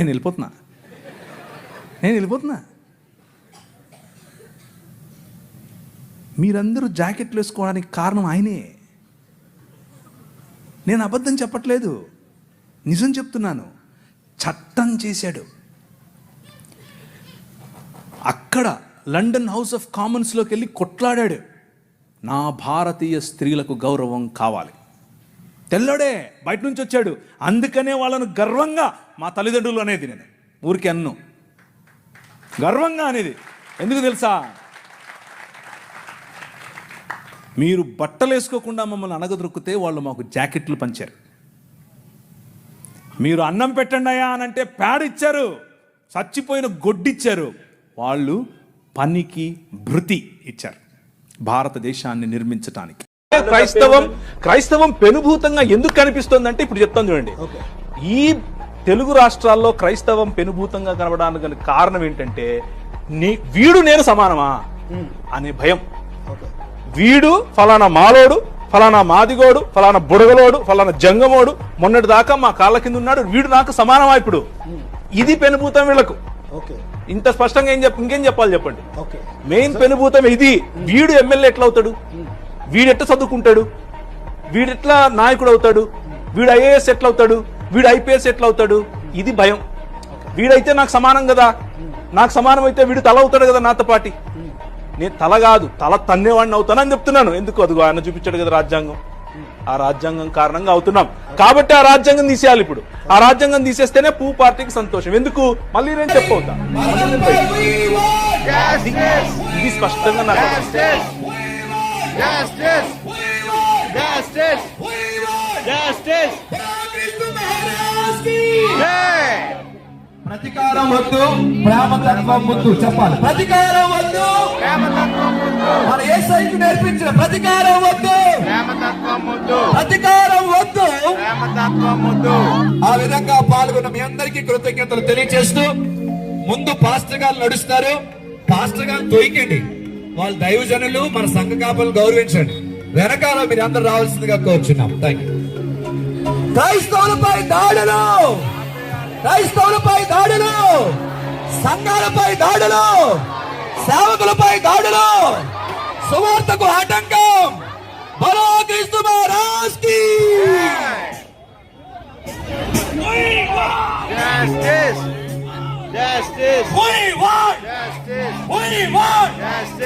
నేను వెళ్ళిపోతున్నా నేను వెళ్ళిపోతున్నా మీరందరూ జాకెట్లు వేసుకోవడానికి కారణం ఆయనే. నేను అబద్ధం చెప్పట్లేదు. నిజం చెప్తున్నాను. చట్టం చేశాడు. అక్కడ లండన్ హౌస్ ఆఫ్ కామన్స్లోకి వెళ్ళి కొట్లాడాడు. నా భారతీయ స్త్రీలకు గౌరవం కావాలి. తెల్లోడే బయట నుంచి వచ్చాడు. అందుకనే వాళ్ళను గర్వంగా మా తల్లిదండ్రులు అనేది నేను ఊరికి అన్ను. గర్వంగా అనేది. ఎందుకు తెలుసా? మీరు బట్టలు వేసుకోకుండా మమ్మల్ని అనగదొరికితే వాళ్ళు మాకు జాకెట్లు పంచారు. మీరు అన్నం పెట్టండి అయ్యా అని అంటే ప్యాడ్ ఇచ్చారు. చచ్చిపోయిన గొడ్డిచ్చారు. వాళ్ళు పనికి భృతి ఇచ్చారు. భారతదేశాన్ని నిర్మించటానికి. క్రైస్తవం క్రైస్తవం పెనుభూతంగా ఎందుకు కనిపిస్తుందంటే ఇప్పుడు చెప్తాను చూడండి. ఈ తెలుగు రాష్ట్రాల్లో క్రైస్తవం పెనుభూతంగా కనబడడానికి గల కారణం ఏంటంటే నీ వీడు నేను సమానమా? అనే భయం. వీడు ఫలానా మాలోడు ఫలానా మాదిగోడు ఫలానా బుడగలోడు ఫలానా జంగమోడు మొన్నటి దాకా మా కాళ్ళ కింద ఉన్నాడు వీడు నాకు సమానమా ఇప్పుడు? ఇది పెనుభూతం వీళ్ళకు ఇంత స్పష్టంగా ఏం చెప్ప ఇంకేం చెప్పాలి చెప్పండి. మెయిన్ పెనుభూతం ఇది. వీడు ఎమ్మెల్యే ఎట్లా అవుతాడు వీడు ఎట్లా చదువుకుంటాడు? వీడు ఎట్లా నాయకుడు అవుతాడు? వీడు ఐఏఎస్ ఎట్లా అవుతాడు? వీడు ఐపీఎస్ ఎట్లా అవుతాడు? ఇది భయం. వీడైతే నాకు సమానం కదా. నాకు సమానం అయితే వీడు తల అవుతాడు కదా నాతో పాటి. నేను తల కాదు తల తన్నేవాడిని అవుతానని చెప్తున్నాను. ఎందుకు? అదిగో ఆయన చూపించాడు కదా రాజ్యాంగం. ఆ రాజ్యాంగం కారణంగా అవుతున్నాం. కాబట్టి ఆ రాజ్యాంగం తీసేయాలి ఇప్పుడు. ఆ రాజ్యాంగం తీసేస్తేనే పూ పార్టీకి సంతోషం. ఎందుకు? మళ్ళీ నేను చెప్పవుతా. ఇది స్పష్టంగా నాకు Justice! Justice! Jai! ప్రతీకారం వద్దు ప్రేమతత్వం వద్దు చెప్పాలి. ప్రతీకారం వద్దు. మన ఏ సైకి నేర్పించిన ప్రతీకారం వద్దు. ప్రతీకారం వద్దు. ఆ విధంగా పాల్గొన్న మీ అందరికీ కృతజ్ఞతలు తెలియజేస్తూ ముందు పాస్టర్ గారు నడుస్తారు. పాస్టర్ గారు తొయ్యండి వాళ్ళ దైవజనులు మన సంఘ కాపులను గౌరవించండి. వెనకాల మీరు అందరు రావాల్సిందిగా కోరుచున్నాం. థ్యాంక్ యూ క్రైస్తవులపై దాడులు! క్రైస్తవులపై దాడులు! సంఘాలపై దాడులు! సేవకులపై దాడులు! సువార్తకు ఆటంకం! బలో క్రీస్తు మహారాజ్కి! Justice! Justice! We want, Justice! we want, Justice!